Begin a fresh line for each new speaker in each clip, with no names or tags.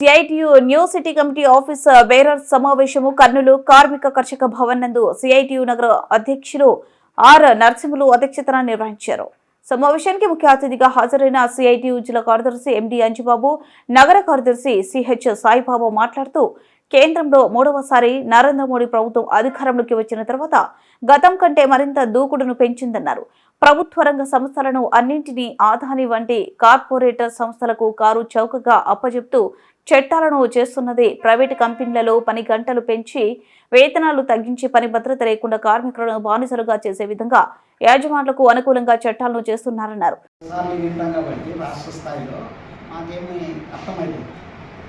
CITU new city committee office bearer సమావేశము Kurnool కార్మిక కర్షక భవన్ నందు సిఐటియు నగర అధ్యక్షులు ఆర్ నరసింహులు అధ్యక్షతన నిర్వహించారు సమావేశానికి ముఖ్య అతిథిగా హాజరైన సిఐటియు జిల్లా కార్యదర్శి ఎండి అంజుబాబు నగర కార్యదర్శి సిహెచ్ సాయిబాబు మాట్లాడుతూ కేంద్రంలో మూడవసారి నరేంద్ర మోడీ ప్రభుత్వం అధికారంలోకి వచ్చిన తర్వాత గతం కంటే మరింత దూకుడును పెంచిందన్నారు ప్రభుత్వ రంగ సంస్థలను అన్నింటినీ ఆదాని వంటి కార్పొరేటర్ సంస్థలకు కారు చౌకగా అప్పజెప్తూ చట్టాలను చేస్తున్నది. ప్రైవేటు కంపెనీలలో పని గంటలు పెంచి వేతనాలు తగ్గించి పని భద్రత లేకుండా కార్మికులను బానిసలుగా చేసే విధంగా యాజమాన్లకు అనుకూలంగా చట్టాలను చేస్తున్నారన్నారు.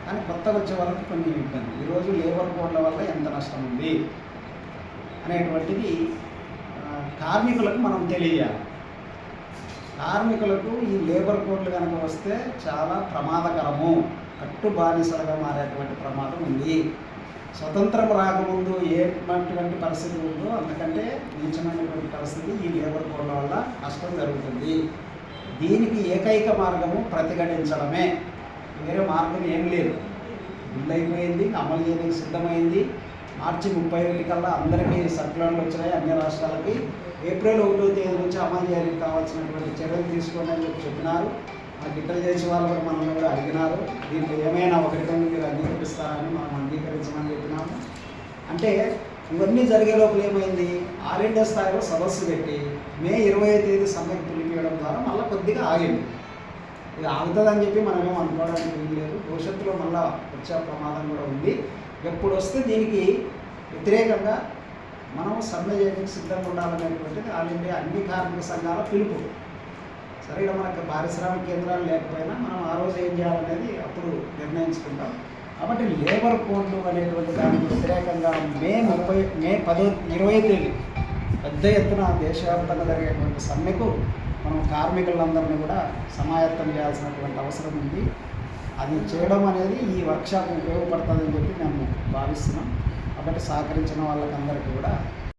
కానీ కొత్తగా వచ్చే వాళ్ళకి కొన్ని ఇబ్బంది. ఈరోజు లేబర్ కోడ్ల వల్ల ఎంత నష్టం ఉంది అనేటువంటిది కార్మికులకు మనం తెలియాలి. కార్మికులకు ఈ లేబర్ కోడ్లు కనుక వస్తే చాలా ప్రమాదకరము. కట్టు బానిసలుగా మారేటువంటి ప్రమాదం ఉంది. స్వతంత్రం రాకముందు ఏటువంటి పరిస్థితి ఉందో అంతకంటే నీచమైనటువంటి పరిస్థితి ఈ లేబర్ కోడ్ల వల్ల నష్టం జరుగుతుంది. దీనికి ఏకైక మార్గము ప్రతిఘటించడమే. వేరే మార్గం ఏం లేదు. బిల్లు అయిపోయింది అమలు చేయడానికి సిద్ధమైంది. మార్చి ముప్పై ఒకటి కల్లా అందరికీ సర్కులర్లు వచ్చినాయి అన్ని రాష్ట్రాలకి. ఏప్రిల్ ఒకటో తేదీ నుంచి అమలు చేయడానికి కావాల్సినటువంటి చర్యలు తీసుకోండి అని చెప్పి చెప్పినారు. మాకు ఇతర చేసే వాళ్ళు కూడా మనల్ని కూడా అడిగినారు. దీంట్లో ఏమైనా ఒకటి రెండు మీరు అంగీకరిస్తారని మనం అంగీకరించమని చెప్పినాము. అంటే ఇవన్నీ జరిగే లోపల ఏమైంది? ఆల్ ఇండియా స్థాయిలో సదస్సు పెట్టి మే ఇరవై తేదీ సమ్మెకు పిలిపియడం ద్వారా మళ్ళీ కొద్దిగా ఆగింది. ఇది ఆగుతుందని చెప్పి మనం ఏం అనుకోవడానికి వీలు లేదు. భవిష్యత్తులో మళ్ళీ వచ్చే ప్రమాదం కూడా ఉంది. ఎప్పుడు వస్తే దీనికి వ్యతిరేకంగా మనం సమ్మె చేయడానికి సిద్ధంగా ఉండాలనేటువంటిది ఆల్ ఇండియా అన్ని కార్మిక సంఘాల పిలుపు. సరే ఇక్కడ మనకు పారిశ్రామిక కేంద్రాలు లేకపోయినా మనం ఆ రోజు ఏం చేయాలనేది అప్పుడు నిర్ణయించుకుంటాం. కాబట్టి లేబర్ కోడ్లు అనేటువంటి దానికి వ్యతిరేకంగా మే ముప్పై మే పదో ఇరవై తేదీ పెద్ద ఎత్తున దేశవ్యాప్తంగా జరిగేటువంటి సమ్మెకు మనం కార్మికులందరినీ కూడా సమాయత్తం చేయాల్సినటువంటి అవసరం ఉంది. అది చేయడం అనేది ఈ వర్క్షాప్ ఉపయోగపడుతుందని చెప్పి మేము భావిస్తున్నాం. కాబట్టి సహకరించిన వాళ్ళకందరికీ కూడా